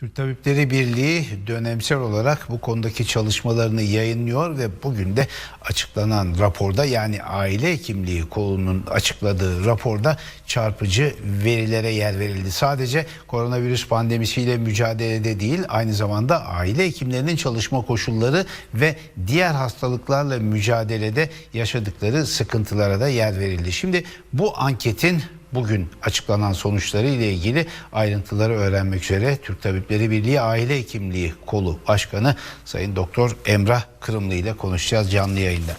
Türk Tabipleri Birliği dönemsel olarak bu konudaki çalışmalarını yayınlıyor ve bugün de açıklanan raporda yani aile hekimliği kolunun açıkladığı raporda çarpıcı verilere yer verildi. Sadece koronavirüs pandemisiyle mücadelede değil aynı zamanda aile hekimlerinin çalışma koşulları ve diğer hastalıklarla mücadelede yaşadıkları sıkıntılara da yer verildi. Şimdi bu anketin bugün açıklanan sonuçları ile ilgili ayrıntıları öğrenmek üzere Türk Tabipleri Birliği Aile Hekimliği Kolu Başkanı Sayın Doktor Emrah Kırımlı ile konuşacağız canlı yayında.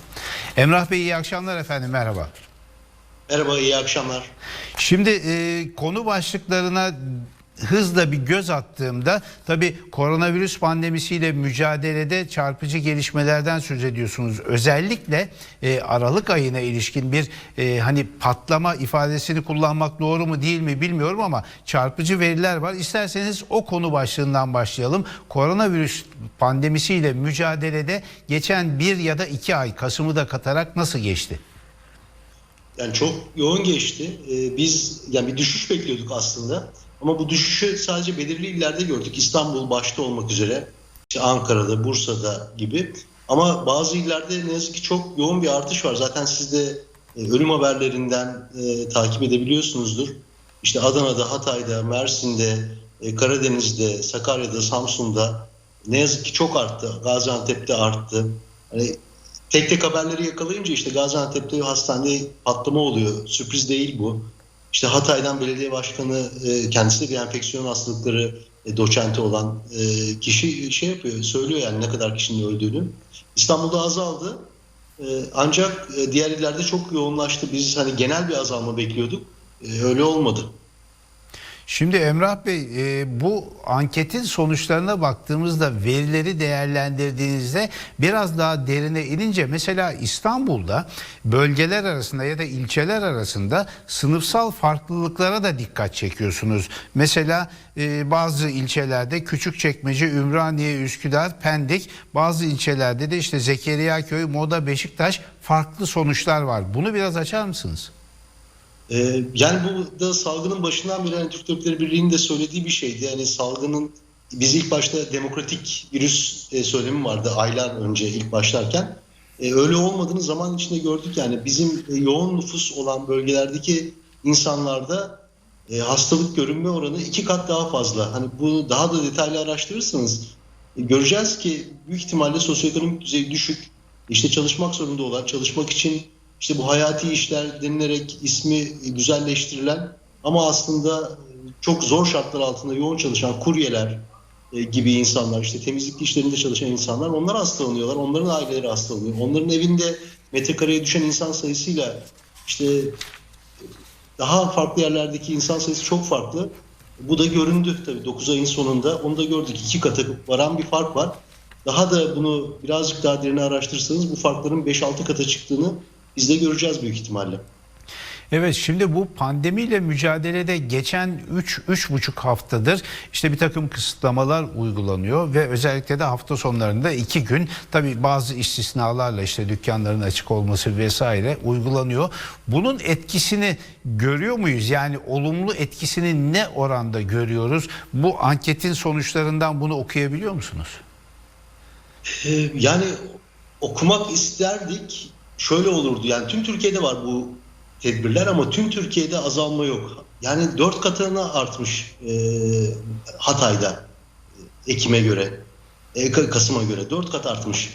Emrah Bey iyi akşamlar efendim merhaba. Merhaba, iyi akşamlar. Şimdi e, konu başlıklarına hızla bir göz attığımda tabii koronavirüs pandemisiyle mücadelede çarpıcı gelişmelerden söz ediyorsunuz. Özellikle e, Aralık ayına ilişkin bir e, hani patlama ifadesini kullanmak doğru mu değil mi bilmiyorum ama çarpıcı veriler var. İsterseniz o konu başlığından başlayalım. Koronavirüs pandemisiyle mücadelede geçen bir ya da iki ay Kasım'ı da katarak nasıl geçti? Yani çok yoğun geçti. Ee, biz yani bir düşüş bekliyorduk aslında. Ama bu düşüşü sadece belirli illerde gördük. İstanbul başta olmak üzere. İşte Ankara'da, Bursa'da gibi. Ama bazı illerde ne yazık ki çok yoğun bir artış var. Zaten siz de e, ölüm haberlerinden e, takip edebiliyorsunuzdur. İşte Adana'da, Hatay'da, Mersin'de, e, Karadeniz'de, Sakarya'da, Samsun'da ne yazık ki çok arttı. Gaziantep'te arttı. Hani tek tek haberleri yakalayınca işte Gaziantep'te hastanede patlama oluyor. Sürpriz değil bu. İşte Hatay'dan belediye başkanı e, kendisi de bir enfeksiyon hastalıkları e, doçenti olan e, kişi şey yapıyor, söylüyor yani ne kadar kişinin öldüğünü. İstanbul'da azaldı. E, ancak diğer illerde çok yoğunlaştı. Biz hani genel bir azalma bekliyorduk. Öyle olmadı. Şimdi Emrah Bey e, bu anketin sonuçlarına baktığımızda verileri değerlendirdiğinizde biraz daha derine inince mesela İstanbul'da bölgeler arasında ya da ilçeler arasında sınıfsal farklılıklara da dikkat çekiyorsunuz. Mesela e, bazı ilçelerde Küçükçekmece, Ümraniye, Üsküdar, Pendik bazı ilçelerde de işte Zekeriyaköy, Moda, Beşiktaş farklı sonuçlar var. Bunu biraz açar mısınız? Ee, yani bu da salgının başından beri yani Türk Tabipleri Birliği'nin de söylediği bir şeydi. Yani salgının biz ilk başta demokratik virüs e, söylemi vardı aylar önce ilk başlarken. E, öyle olmadığını zaman içinde gördük yani bizim e, yoğun nüfus olan bölgelerdeki insanlarda e, hastalık görünme oranı iki kat daha fazla. Hani bunu daha da detaylı araştırırsanız e, göreceğiz ki büyük ihtimalle sosyoekonomik düzey düşük, işte çalışmak zorunda olan, çalışmak için işte bu hayati işler denilerek ismi güzelleştirilen ama aslında çok zor şartlar altında yoğun çalışan kuryeler e, gibi insanlar işte temizlik işlerinde çalışan insanlar onlar hastalanıyorlar. Onların aileleri hastalanıyor. Onların evinde metrekareye düşen insan sayısıyla işte daha farklı yerlerdeki insan sayısı çok farklı. Bu da göründü tabii 9 ayın sonunda. Onu da gördük. iki katı varan bir fark var. Daha da bunu birazcık daha derine araştırırsanız bu farkların 5-6 kata çıktığını biz de göreceğiz büyük ihtimalle. Evet şimdi bu pandemiyle mücadelede geçen 3-3,5 haftadır işte bir takım kısıtlamalar uygulanıyor ve özellikle de hafta sonlarında iki gün tabi bazı istisnalarla işte dükkanların açık olması vesaire uygulanıyor. Bunun etkisini görüyor muyuz? Yani olumlu etkisini ne oranda görüyoruz? Bu anketin sonuçlarından bunu okuyabiliyor musunuz? Ee, yani okumak isterdik. Şöyle olurdu yani tüm Türkiye'de var bu tedbirler ama tüm Türkiye'de azalma yok. Yani dört katına artmış e, Hatay'da Ekim'e göre, e, Kasım'a göre dört kat artmış.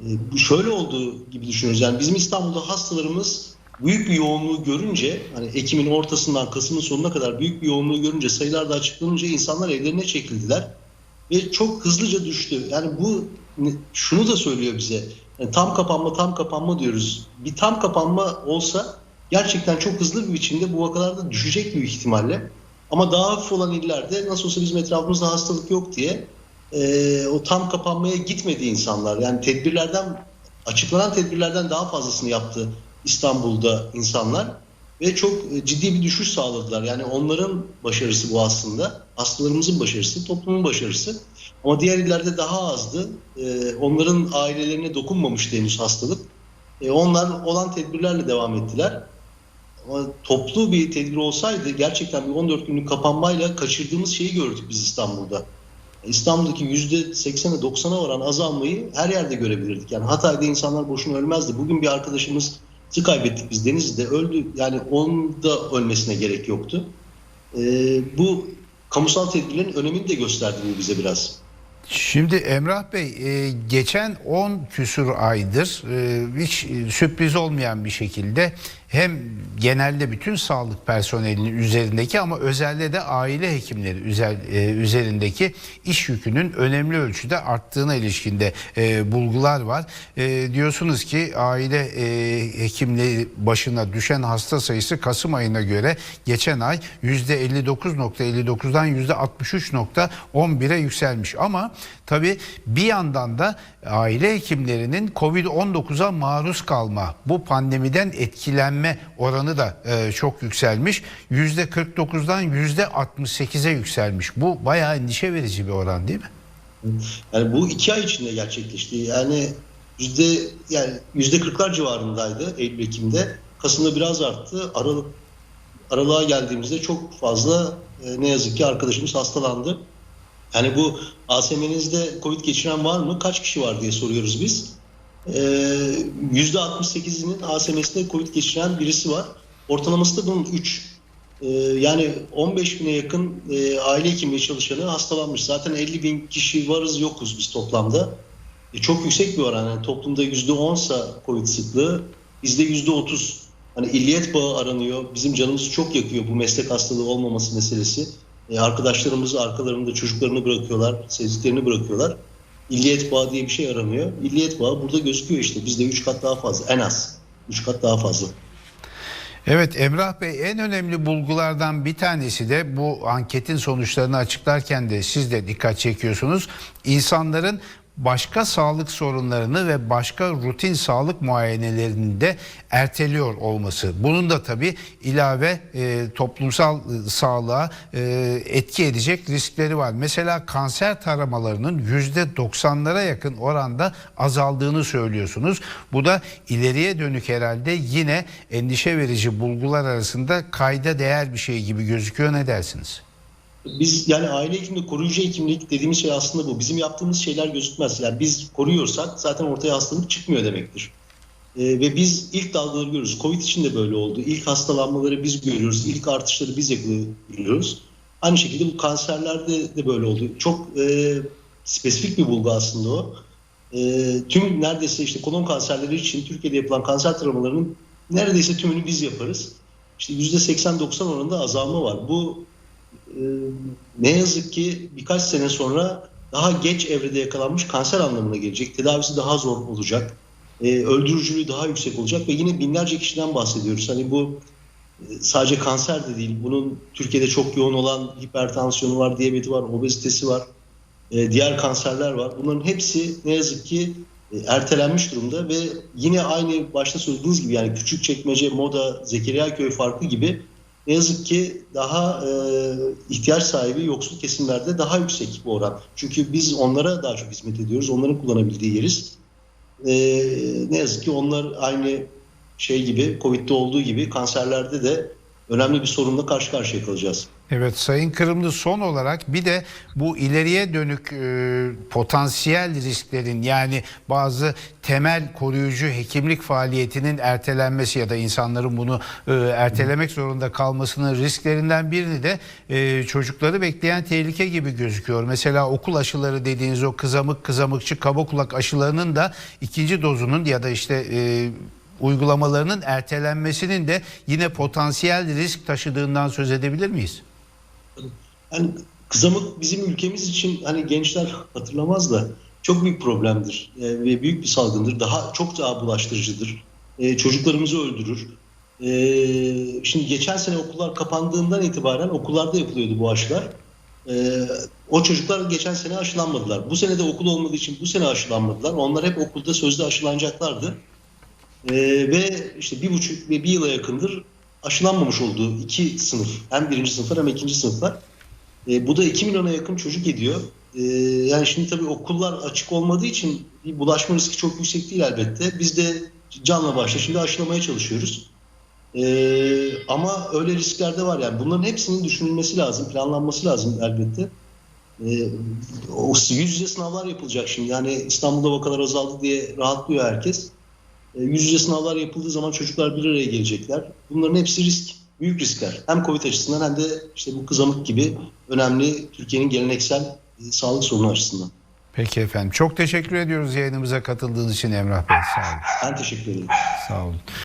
E, bu şöyle olduğu gibi düşünüyoruz. Yani bizim İstanbul'da hastalarımız büyük bir yoğunluğu görünce hani Ekim'in ortasından Kasım'ın sonuna kadar büyük bir yoğunluğu görünce sayılar da açıklanınca insanlar evlerine çekildiler ve çok hızlıca düştü. Yani bu şunu da söylüyor bize. Yani tam kapanma tam kapanma diyoruz. Bir tam kapanma olsa gerçekten çok hızlı bir biçimde bu vakalarda düşecek büyük ihtimalle. Ama daha hafif olan illerde nasıl olsa bizim etrafımızda hastalık yok diye e, o tam kapanmaya gitmedi insanlar. Yani tedbirlerden açıklanan tedbirlerden daha fazlasını yaptı İstanbul'da insanlar ve çok ciddi bir düşüş sağladılar. Yani onların başarısı bu aslında. Hastalarımızın başarısı, toplumun başarısı. Ama diğer illerde daha azdı. Ee, onların ailelerine dokunmamıştı henüz hastalık. Ee, onlar olan tedbirlerle devam ettiler. Ama toplu bir tedbir olsaydı gerçekten bir 14 günlük kapanmayla kaçırdığımız şeyi gördük biz İstanbul'da. İstanbul'daki %80'e 90'a varan azalmayı her yerde görebilirdik. Yani Hatay'da insanlar boşuna ölmezdi. Bugün bir arkadaşımızı kaybettik biz Denizli'de öldü. Yani onun da ölmesine gerek yoktu. Ee, bu kamusal tedbirlerin önemini de gösterdi bu bize biraz. Şimdi Emrah Bey e, geçen 10 küsur aydır e, hiç e, sürpriz olmayan bir şekilde hem genelde bütün sağlık personelinin üzerindeki ama özelde de aile hekimleri e, üzerindeki iş yükünün önemli ölçüde arttığına ilişkinde e, bulgular var. E, diyorsunuz ki aile hekimleri başına düşen hasta sayısı Kasım ayına göre geçen ay %59.59'dan %63.11'e yükselmiş. Ama tabii bir yandan da aile hekimlerinin Covid-19'a maruz kalma, bu pandemiden etkilenme oranı da e, çok yükselmiş. %49'dan %68'e yükselmiş. Bu bayağı endişe verici bir oran değil mi? Yani bu iki ay içinde gerçekleşti. Yani yüzde yani yüzde kırklar civarındaydı Eylül Ekim'de. Kasım'da biraz arttı. Aralık aralığa geldiğimizde çok fazla e, ne yazık ki arkadaşımız hastalandı. Yani bu ASM'nizde Covid geçiren var mı? Kaç kişi var diye soruyoruz biz. E, Yüzde 68'inin ASM'sinde Covid geçiren birisi var. Ortalaması da bunun 3. Ee, yani 15 bine yakın e, aile hekimliği çalışanı hastalanmış. Zaten 50 bin kişi varız yokuz biz toplamda. E, çok yüksek bir oran. Yani toplumda %10 sa Covid sıklığı bizde %30. Hani illiyet bağı aranıyor. Bizim canımızı çok yakıyor bu meslek hastalığı olmaması meselesi. E, arkadaşlarımız arkalarında çocuklarını bırakıyorlar, sevdiklerini bırakıyorlar. İlliyet bağı diye bir şey aranıyor. İlliyet bağı burada gözüküyor işte. Bizde 3 kat daha fazla en az. 3 kat daha fazla. Evet Emrah Bey en önemli bulgulardan bir tanesi de bu anketin sonuçlarını açıklarken de siz de dikkat çekiyorsunuz. İnsanların başka sağlık sorunlarını ve başka rutin sağlık muayenelerini de erteliyor olması. Bunun da tabii ilave e, toplumsal e, sağlığa e, etki edecek riskleri var. Mesela kanser taramalarının %90'lara yakın oranda azaldığını söylüyorsunuz. Bu da ileriye dönük herhalde yine endişe verici bulgular arasında kayda değer bir şey gibi gözüküyor. Ne dersiniz? Biz yani aile hekimliği, koruyucu hekimlik dediğimiz şey aslında bu. Bizim yaptığımız şeyler gözükmez. Yani biz koruyorsak zaten ortaya hastalık çıkmıyor demektir. Ee, ve biz ilk dalgaları görüyoruz. Covid için de böyle oldu. İlk hastalanmaları biz görüyoruz. İlk artışları biz yakalıyoruz. Aynı şekilde bu kanserlerde de böyle oldu. Çok e, spesifik bir bulgu aslında o. E, tüm neredeyse işte kolon kanserleri için Türkiye'de yapılan kanser taramalarının neredeyse tümünü biz yaparız. İşte %80-90 oranında azalma var. Bu e, ne yazık ki birkaç sene sonra daha geç evrede yakalanmış kanser anlamına gelecek. Tedavisi daha zor olacak. E, öldürücülüğü daha yüksek olacak ve yine binlerce kişiden bahsediyoruz. Hani bu e, sadece kanser de değil. Bunun Türkiye'de çok yoğun olan hipertansiyonu var, diyabeti var, obezitesi var. E, diğer kanserler var. Bunların hepsi ne yazık ki e, ertelenmiş durumda ve yine aynı başta söylediğiniz gibi yani küçük çekmece, moda, Zekeriya köy farkı gibi ne yazık ki daha e, ihtiyaç sahibi yoksul kesimlerde daha yüksek bu oran. Çünkü biz onlara daha çok hizmet ediyoruz. Onların kullanabildiği yeriz. E, ne yazık ki onlar aynı şey gibi, Covid'de olduğu gibi kanserlerde de önemli bir sorunla karşı karşıya kalacağız. Evet Sayın Kırımlı son olarak bir de bu ileriye dönük e, potansiyel risklerin yani bazı temel koruyucu hekimlik faaliyetinin ertelenmesi ya da insanların bunu e, ertelemek zorunda kalmasının risklerinden birini de e, çocukları bekleyen tehlike gibi gözüküyor. Mesela okul aşıları dediğiniz o kızamık, kızamıkçı, kaba kulak aşılarının da ikinci dozunun ya da işte e, uygulamalarının ertelenmesinin de yine potansiyel risk taşıdığından söz edebilir miyiz? Yani kızamık bizim ülkemiz için hani gençler hatırlamaz da çok büyük problemdir e, ve büyük bir salgındır. Daha çok daha bulaştırıcıdır. E, çocuklarımızı öldürür. E, şimdi geçen sene okullar kapandığından itibaren okullarda yapılıyordu bu aşılar. E, o çocuklar geçen sene aşılanmadılar. Bu sene de okul olmadığı için bu sene aşılanmadılar. Onlar hep okulda sözde aşılanacaklardı. E, ve işte bir buçuk ve bir yıla yakındır aşılanmamış olduğu iki sınıf. Hem birinci sınıflar hem ikinci sınıflar. E, bu da 2 milyona yakın çocuk ediyor. E, yani şimdi tabii okullar açık olmadığı için bir bulaşma riski çok yüksek değil elbette. Biz de canla başla şimdi aşılamaya çalışıyoruz. E, ama öyle riskler de var yani. Bunların hepsinin düşünülmesi lazım, planlanması lazım elbette. Ee, o yüz yüze sınavlar yapılacak şimdi. Yani İstanbul'da vakalar azaldı diye rahatlıyor herkes. Ee, yüz yüze sınavlar yapıldığı zaman çocuklar bir araya gelecekler. Bunların hepsi risk. Büyük riskler. Hem Covid açısından hem de işte bu kızamık gibi önemli Türkiye'nin geleneksel e, sağlık sorunu açısından. Peki efendim. Çok teşekkür ediyoruz yayınımıza katıldığınız için Emrah Bey. Sağ olun. Ben teşekkür ederim. Sağ olun.